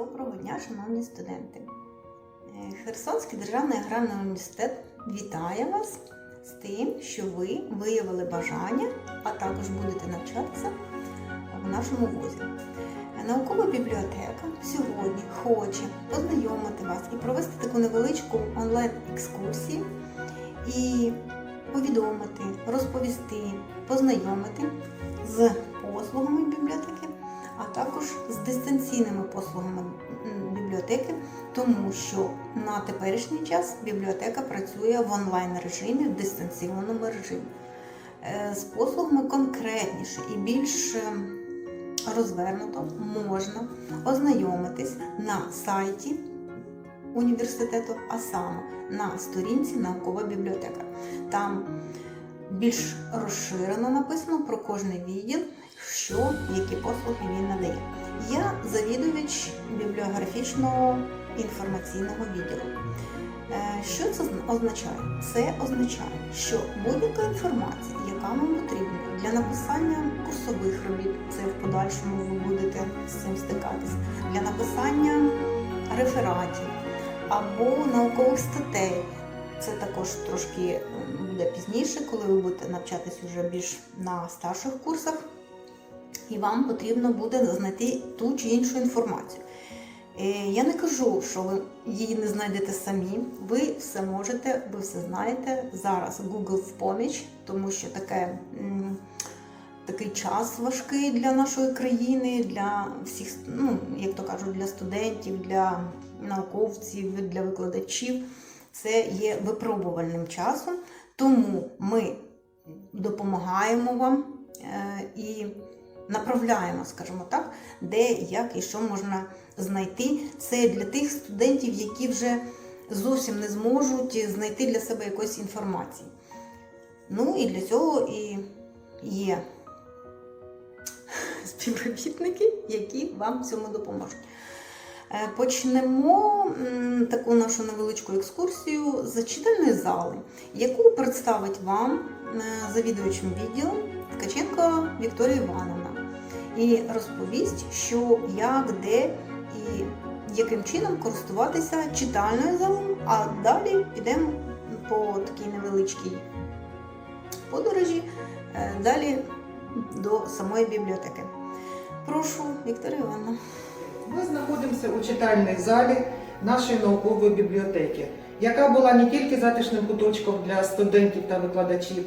Доброго дня, шановні студенти. Е, Херсонський державний аграрний університет вітає вас з тим, що ви виявили бажання, а також будете навчатися в нашому вузі. Наукова бібліотека сьогодні хоче познайомити вас і провести таку невеличку онлайн-екскурсію і повідомити, розповісти, познайомити також з дистанційними послугами бібліотеки, тому що на теперішній час бібліотека працює в онлайн режимі, в дистанційному режимі. Е, З послугами конкретніше і більш е, розвернуто можна ознайомитись на сайті університету, а саме на сторінці наукова бібліотека. Там більш розширено написано про кожний відділ, що, які послуги він надає. Я завідувач бібліографічного інформаційного відділу. Е, Що це означає? Це означає, що будь-яка інформація, яка вам потрібна для написання курсових робіт, це в подальшому ви будете з цим стикатись, для написання рефератів або наукових статей. Це також трошки буде пізніше, коли ви будете навчатись вже більш на старших курсах, і вам потрібно буде знайти ту чи іншу інформацію. Е, Я не кажу, що ви її не знайдете самі. Ви все можете, ви все знаєте. Зараз Google в поміч, тому що таке, такий час важкий для нашої країни, для всіх, ну, як то кажуть, для студентів, для науковців, для викладачів. Це є випробувальним часом, тому ми допомагаємо вам е, і направляємо, скажімо так, де, як і що можна знайти. Це для тих студентів, які вже зовсім не зможуть знайти для себе якоїсь інформації. Ну і для цього і є співробітники, які вам цьому допоможуть. Е, Почнемо таку нашу невеличку екскурсію з читальної зали, яку представить вам е, завідувачем відділом Ткаченко Вікторія Івановна. І розповість, що, як, де і яким чином користуватися читальною залою, а далі підемо по такій невеличкій подорожі е, далі до самої бібліотеки. Прошу, Вікторія Івановна. Ми знаходимося у читальній залі нашої наукової бібліотеки, яка була не тільки затишним куточком для студентів та викладачів,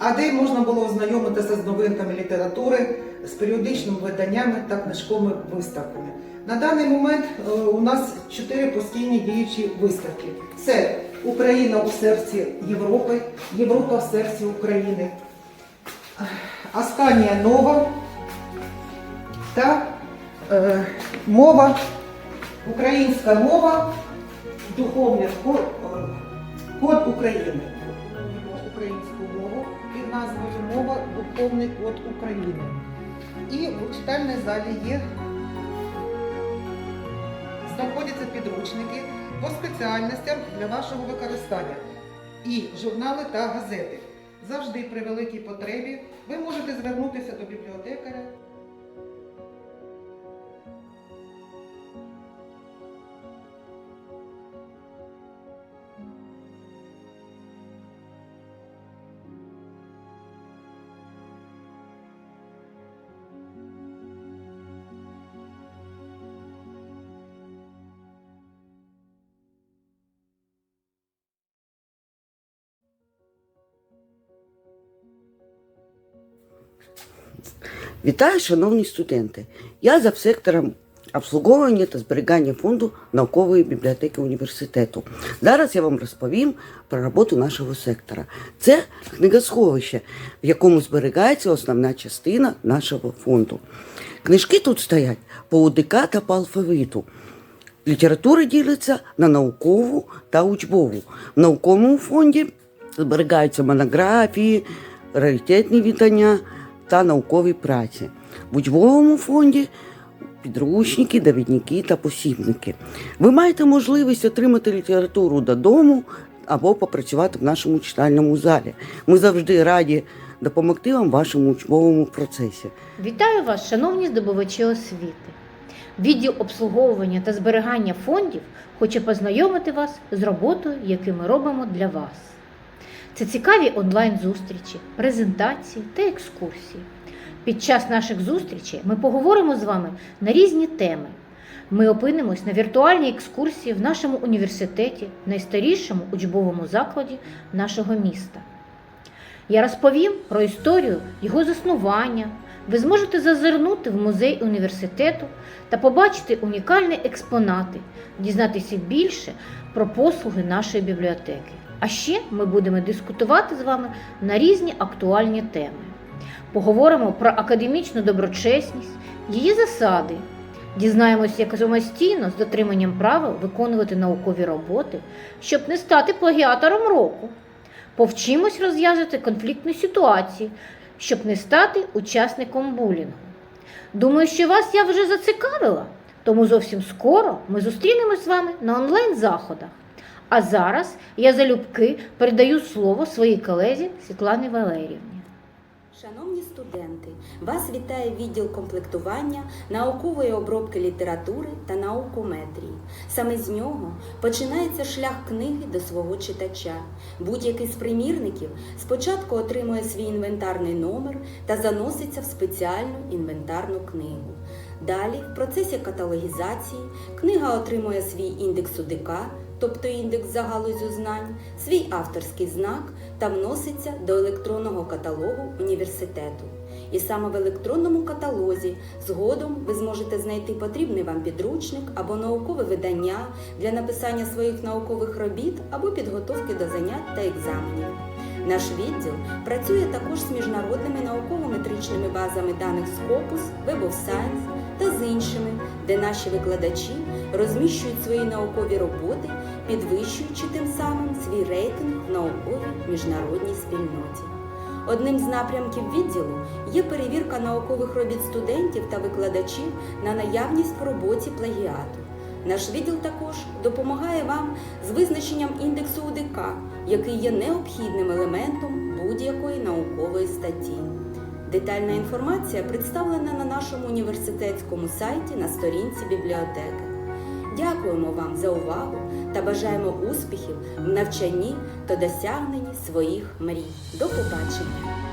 а де можна було ознайомитися з новинками літератури, з періодичними виданнями та книжковими виставками. На даний момент е, у нас чотири постійні діючі виставки: це Україна у серці Європи, Європа в серці України, Асканія Нова та е, мова, українська мова, духовний е, код України. Українську мову під назвою Мова, духовний код України. І у читальній залі є знаходяться підручники по спеціальностям для вашого використання і журнали та газети. Завжди при великій потребі ви можете звернутися до бібліотекаря. Вітаю, шановні студенти! Я за сектором обслуговування та зберігання фонду наукової бібліотеки університету. Зараз я вам розповім про роботу нашого сектора. Це книгосховище, в якому зберігається основна частина нашого фонду. Книжки тут стоять по УДК та по алфавіту. Література ділиться на наукову та учбову. В науковому фонді зберігаються монографії, раритетні видання та наукові праці. В учбовому фонді підручники, довідники та посібники. Ви маєте можливість отримати літературу додому або попрацювати в нашому читальному залі. Ми завжди раді допомогти вам в вашому учбовому процесі. Вітаю вас, шановні здобувачі освіти. Відділ обслуговування та зберігання фондів хоче познайомити вас з роботою, яку ми робимо для вас. Це цікаві онлайн-зустрічі, презентації та екскурсії. Під час наших зустрічей ми поговоримо з вами на різні теми. Ми опинимось на віртуальній екскурсії в нашому університеті, найстарішому учбовому закладі нашого міста. Я розповім про історію його заснування. Ви зможете зазирнути в музей університету та побачити унікальні експонати, дізнатися більше про послуги нашої бібліотеки. А ще ми будемо дискутувати з вами на різні актуальні теми. Поговоримо про академічну доброчесність, її засади. Дізнаємося, як самостійно з дотриманням правил виконувати наукові роботи, щоб не стати плагіатором року. Повчимось розв'язувати конфліктні ситуації, щоб не стати учасником булінгу. Думаю, що вас я вже зацікавила, тому зовсім скоро ми зустрінемось з вами на онлайн-заходах. А зараз я залюбки передаю слово своїй колезі Світлані Валеріївні. Шановні студенти, вас вітає відділ комплектування, наукової обробки літератури та наукометрії. Саме з нього починається шлях книги до свого читача. Будь-який з примірників спочатку отримує свій інвентарний номер та заноситься в спеціальну інвентарну книгу. Далі, в процесі каталогізації, книга отримує свій індекс УДК, тобто індекс за галузю знань, свій авторський знак та вноситься до електронного каталогу університету. І саме в електронному каталозі згодом ви зможете знайти потрібний вам підручник або наукове видання для написання своїх наукових робіт або підготовки до занять та екзаменів. Наш відділ працює також з міжнародними науково-метричними базами даних Scopus, Web of Science та з іншими, де наші викладачі розміщують свої наукові роботи, підвищуючи тим самим свій рейтинг в науковій міжнародній спільноті. Одним з напрямків відділу є перевірка наукових робіт студентів та викладачів на наявність в роботі плагіату. Наш відділ також допомагає вам з визначенням індексу УДК, який є необхідним елементом будь-якої наукової статті. Детальна інформація представлена на нашому університетському сайті на сторінці бібліотеки. Дякуємо вам за увагу та бажаємо успіхів в навчанні та досягненні своїх мрій. До побачення!